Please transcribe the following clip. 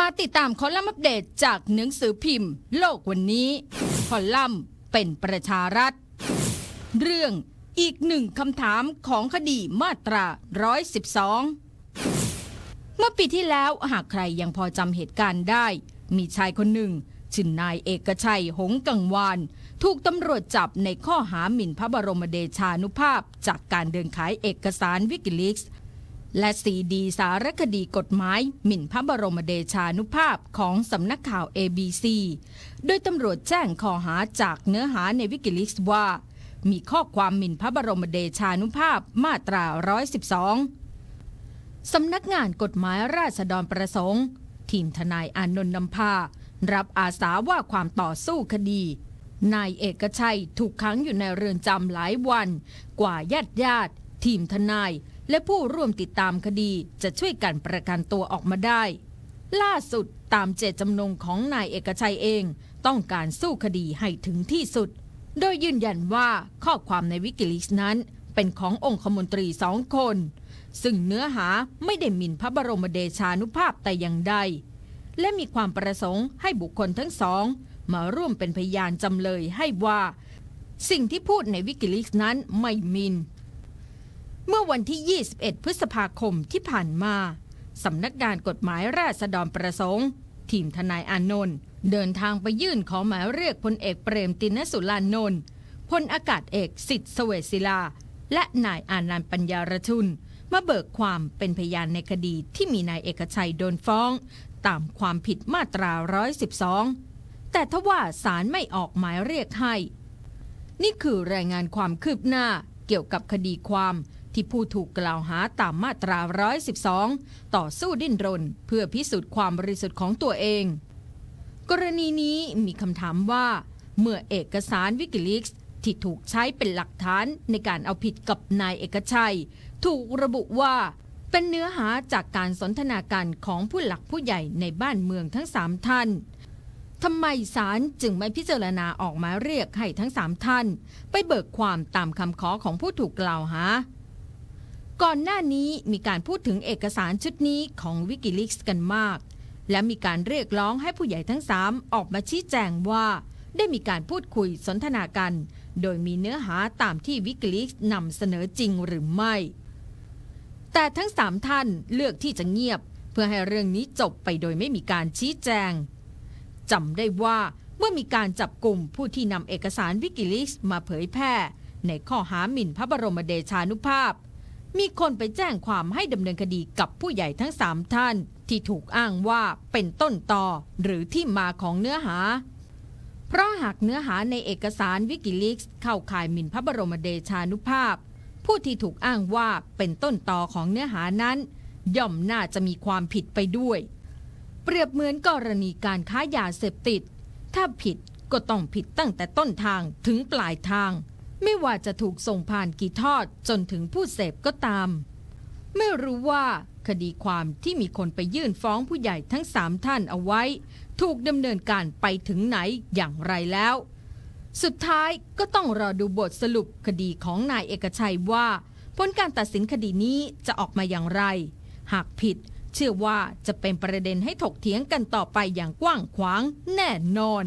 มาติดตามคอลัมน์อัปเดตจากหนังสือพิมพ์ โลกวันนี้คอลัมน์เป็นประชารัฐ เรื่องอีกหนึ่งคำถามของคดีมาตรา 112 เมื่อปีที่แล้วหากใครยังพอจำเหตุการณ์ได้ มีชายคนหนึ่งชื่อนายเอกชัยหงกังวาน ถูกตำรวจจับในข้อหาหมิ่นพระบรมเดชานุภาพ จากการเดินขายเอกสารวิกิลิกส์ และซีดีสารคดีกฎหมาย หมิ่นพระบรมเดชานุภาพของสำนักข่าว ABC โดยตำรวจแจ้งข้อหาจากเนื้อหาในวิกิลิกส์ว่า มีข้อความหมิ่นพระบรมเดชานุภาพมาตรา 112 สำนักงานกฎหมายราษฎรประสงค์ ทีมทนายอานนท์นำพา รับอาสาว่าความต่อสู้คดีนายเอกชัยถูกขังอยู่ในเรือนจำหลายวัน กว่าญาติญาติ ทีมทนาย และผู้ร่วมติดตามคดีจะช่วยกันประกันตัวออกมาได้ ล่าสุดตามเจตจำนงของนายเอกชัยเอง ต้องการสู้คดีให้ถึงที่สุด โดยยืนยันว่าข้อความในวิกิลิสนั้น เป็นขององคมนตรีสองคน ซึ่งเนื้อหาไม่ได้หมิ่นพระบรมเดชานุภาพแต่อย่างใด และมีความประสงค์ให้บุคคลทั้งสอง มาร่วมเป็นพยานจำเลยให้ว่า สิ่งที่พูดในวิกิลิสนั้นไม่มิน เมื่อวันที่ 21 พฤษภาคมที่ผ่านมาสำนักงานกฎหมายราษฎรประสงค์ ทีมทนายอานนท์เดินทางไปยื่นขอหมายเรียกพลเอกเปรมตินสุรานนท์พลอากาศเอกสิทธิ์เสวศิลา และนายอานันต์ปัญญารชุน มาเบิกความเป็นพยานในคดีที่มีนายเอกชัยโดนฟ้อง ตามความผิดมาตรา 112 แต่ทว่าศาลไม่ออกหมายเรียกให้ นี่คือรายงานความคืบหน้าเกี่ยวกับคดีความ ที่ผู้ถูกกล่าวหาตามมาตรา 112 ต่อสู้ดิ้นรน เพื่อพิสูจน์ความบริสุทธิ์ของตัวเอง กรณีนี้มีคำถามว่า เมื่อเอกสารวิกิลิกส์ที่ถูกใช้เป็นหลักฐานในการเอาผิดกับนายเอกชัย ถูกระบุว่าเป็นเนื้อหาจากการสนทนาการของผู้หลักผู้ใหญ่ในบ้านเมืองทั้งสามท่านทำไมศาลจึงไม่พิจารณาออกมาเรียกให้ทั้งสามท่าน ไปเบิกความตามคำขอของผู้ถูกกล่าวหา ก่อนหน้านี้มีการพูดถึงเอกสารชุดนี้ของวิกิลิกส์กันมาก และมีการเรียกร้องให้ผู้ใหญ่ทั้งสามออกมาชี้แจงว่า ได้มีการพูดคุยสนทนากัน โดยมีเนื้อหาตามที่วิกิลิกส์นำเสนอจริงหรือไม่ แต่ทั้งสามท่านเลือกที่จะเงียบ เพื่อให้เรื่องนี้จบไปโดยไม่มีการชี้แจงจำได้ว่าเมื่อมีการจับกลุ่มผู้ที่นำเอกสารวิกิลิกส์มาเผยแพร่ ในข้อหาหมิ่นพระบรมเดชานุภาพ มีคนไปแจ้งความให้ดำเนินคดีกับผู้ใหญ่ทั้งสามท่าน ที่ถูกอ้างว่าเป็นต้นต่อหรือที่มาของเนื้อหา เพราะหากเนื้อหาในเอกสารวิกิลิกส์เข้าข่ายหมิ่นพระบรมเดชานุภาพ ผู้ที่ถูกอ้างว่าเป็นต้นต่อของเนื้อหานั้น ย่อมน่าจะมีความผิดไปด้วย เปรียบเหมือนกรณีการค้ายาเสพติด ถ้าผิดก็ต้องผิดตั้งแต่ต้นทางถึงปลายทาง ไม่ว่าจะถูกส่งผ่านกี่ทอดจนถึงผู้เสพก็ตาม ไม่รู้ว่าคดีความที่มีคนไปยื่นฟ้องผู้ใหญ่ทั้งสามท่านเอาไว้ ถูกดำเนินการไปถึงไหนอย่างไรแล้ว สุดท้ายก็ต้องรอดูบทสรุปคดีของนายเอกชัยว่าผลการตัดสินคดีนี้จะออกมาอย่างไร หากผิด เชื่อว่าจะเป็นประเด็นให้ถกเถียงกันต่อไปอย่างกว้างขวางแน่นอน